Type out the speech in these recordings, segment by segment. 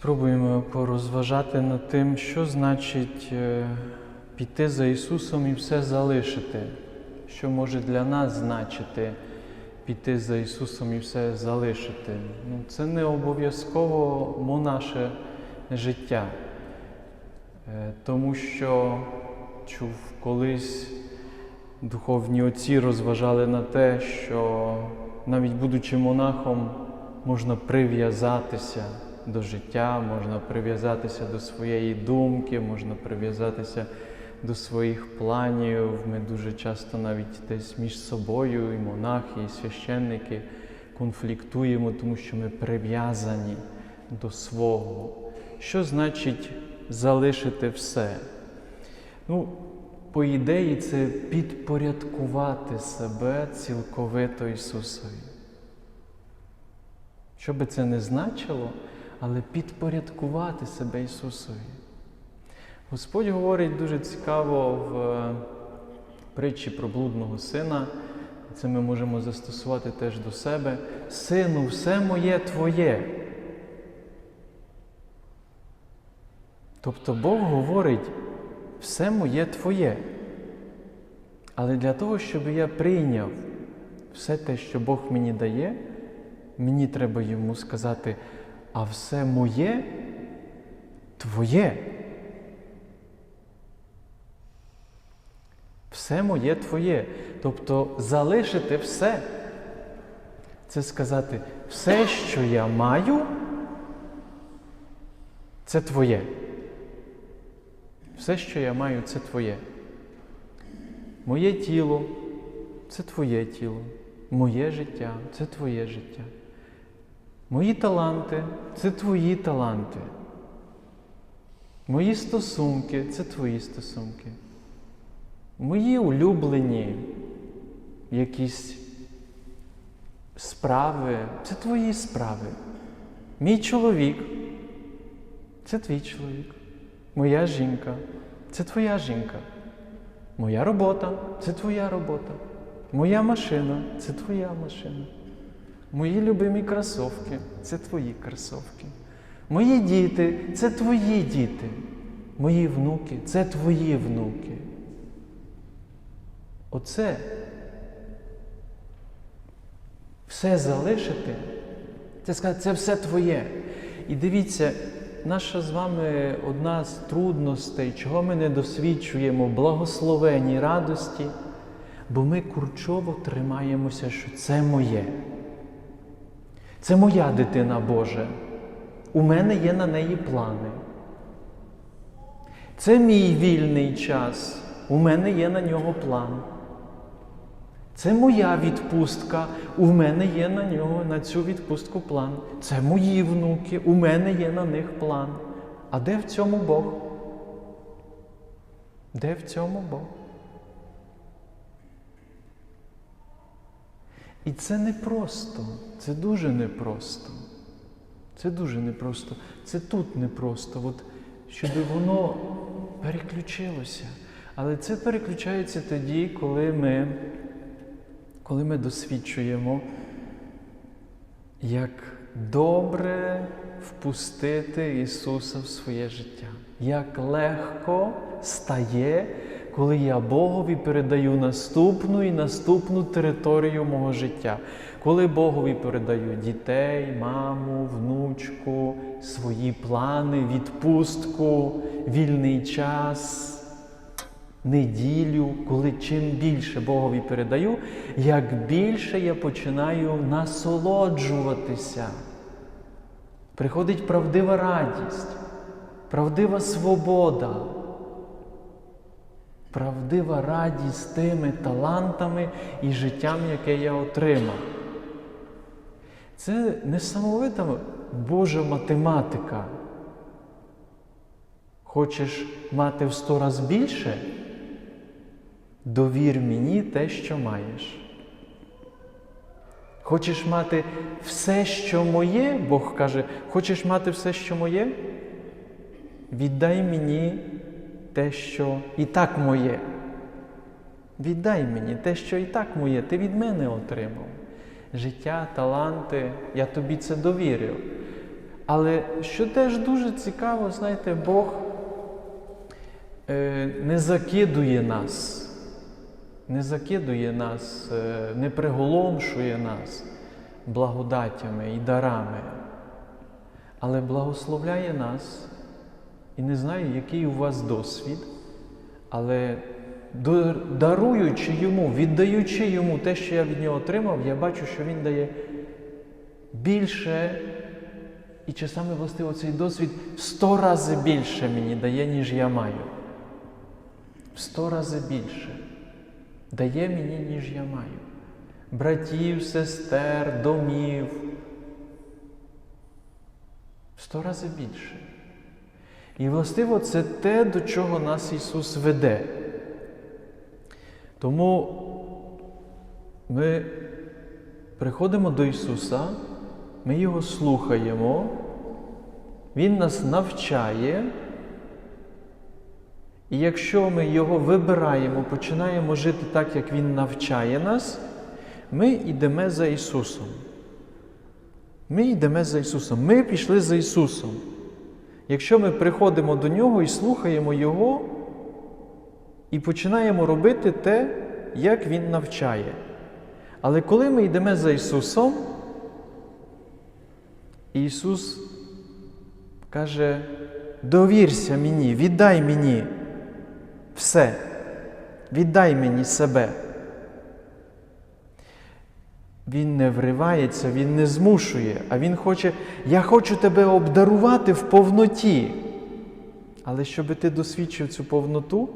Спробуємо порозважати над тим, що значить е, піти за Ісусом і все залишити. Що може для нас значити піти за Ісусом і все залишити. Ну, Це не обов'язково монаше життя. Е, Тому що чув колись духовні отці розважали на те, що навіть будучи монахом, можна прив'язатися до життя, можна прив'язатися до своєї думки, можна прив'язатися до своїх планів. Ми дуже часто навіть десь між собою, і монахи, і священники конфліктуємо, тому що ми прив'язані до свого. Що значить залишити все? Ну, по ідеї, це підпорядкувати себе цілковито Ісусові. Що би це не значило, але підпорядкувати себе Ісусові. Господь говорить дуже цікаво в е, притчі про блудного сина. Це ми можемо застосувати теж до себе. Сину, все моє твоє. Тобто Бог говорить, все моє твоє. Але для того, щоб я прийняв все те, що Бог мені дає, мені треба йому сказати, а все моє твоє. Все моє твоє. Тобто залишити все. Це сказати, все, що я маю, це твоє. Все, що я маю, це твоє. Моє тіло це твоє тіло. Моє життя це твоє життя. Мої таланти це твої таланти. Мої стосунки це твої стосунки. Мої улюблені якісь справи це твої справи. Мій чоловік це твій чоловік. Моя жінка це твоя жінка. Моя робота це твоя робота. Моя машина це твоя машина. Мої любимі кросовки це твої кросовки. Мої діти це твої діти. Мої внуки це твої внуки. Оце все залишити, це сказати, це все твоє. І дивіться, наша з вами одна з трудностей, чого ми не досвідчуємо благословенні радості, бо ми курчово тримаємося, що це моє. Це моя дитина Божа. У мене є на неї плани. Це мій вільний час. У мене є на нього план. Це моя відпустка. У мене є на нього на цю відпустку план. Це мої внуки, у мене є на них план. А де в цьому Бог? Де в цьому Бог? І це непросто, це дуже непросто. Це дуже непросто. Це тут непросто, от, щоб воно переключилося. Але це переключається тоді, коли ми, коли ми досвідчуємо, як добре впустити Ісуса в своє життя. Як легко стає, коли я Богові передаю наступну і наступну територію мого життя. Коли Богові передаю дітей, маму, внучку, свої плани, відпустку, вільний час, неділю, коли чим більше Богові передаю, як більше я починаю насолоджуватися. Приходить правдива радість, правдива свобода, правдива радість тими талантами і життям, яке я отримав. Це несамовита Божа математика. Хочеш мати в сто раз більше? Довір мені те, що маєш. Хочеш мати все, що моє, Бог каже, хочеш мати все, що моє? Віддай мені те, що і так моє. Віддай мені те, що і так моє, ти від мене отримав. Життя, таланти, я тобі це довірив. Але що теж дуже цікаво, знаєте, Бог е, не закидує нас, не закидує нас, е, не приголомшує нас благодаттями і дарами, але благословляє нас. І не знаю, який у вас досвід, але даруючи йому, віддаючи йому те, що я від нього отримав, я бачу, що він дає більше, і часами властиво цей досвід в сто рази більше мені дає, ніж я маю. В сто рази більше дає мені, ніж я маю. Братів, сестер, домів. В сто рази більше. І властиво це те, до чого нас Ісус веде. Тому ми приходимо до Ісуса, ми Його слухаємо, Він нас навчає. І якщо ми Його вибираємо, починаємо жити так, як Він навчає нас, ми йдемо за Ісусом. Ми йдемо за Ісусом. Ми пішли за Ісусом. Якщо ми приходимо до Нього і слухаємо Його, і починаємо робити те, як Він навчає. Але коли ми йдемо за Ісусом, Ісус каже: довірся мені, віддай мені все, віддай мені себе. Він не вривається, він не змушує, а він хоче, я хочу тебе обдарувати в повноті. Але щоб ти досвідчив цю повноту,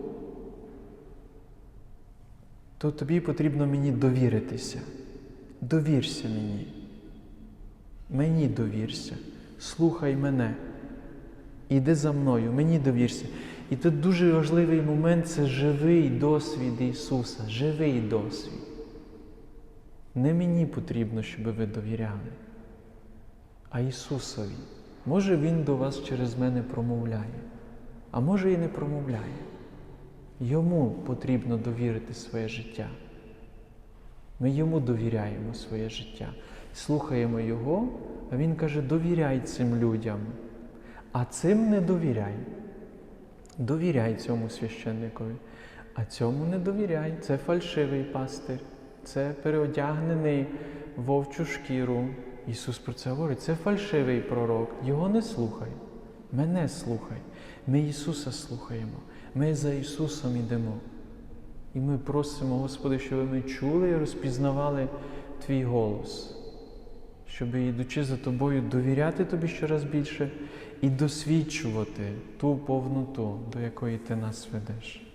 то тобі потрібно мені довіритися. Довірся мені. Мені довірся. Слухай мене. Іди за мною, мені довірся. І тут дуже важливий момент це живий досвід Ісуса, живий досвід. Не мені потрібно, щоб ви довіряли, а Ісусові. Може Він до вас через мене промовляє, а може і не промовляє. Йому потрібно довірити своє життя. Ми йому довіряємо своє життя. Слухаємо Його, а Він каже: довіряй цим людям, а цим не довіряй. Довіряй цьому священникові, а цьому не довіряй. Це фальшивий пастир, це переодягнений вовчу шкіру. Ісус про це говорить, це фальшивий пророк. Його не слухай. Мене слухай. Ми Ісуса слухаємо. Ми за Ісусом йдемо. І ми просимо, Господи, щоб ми чули і розпізнавали Твій голос, щоб, йдучи за Тобою, довіряти Тобі щораз більше і досвідчувати ту повноту, до якої Ти нас ведеш.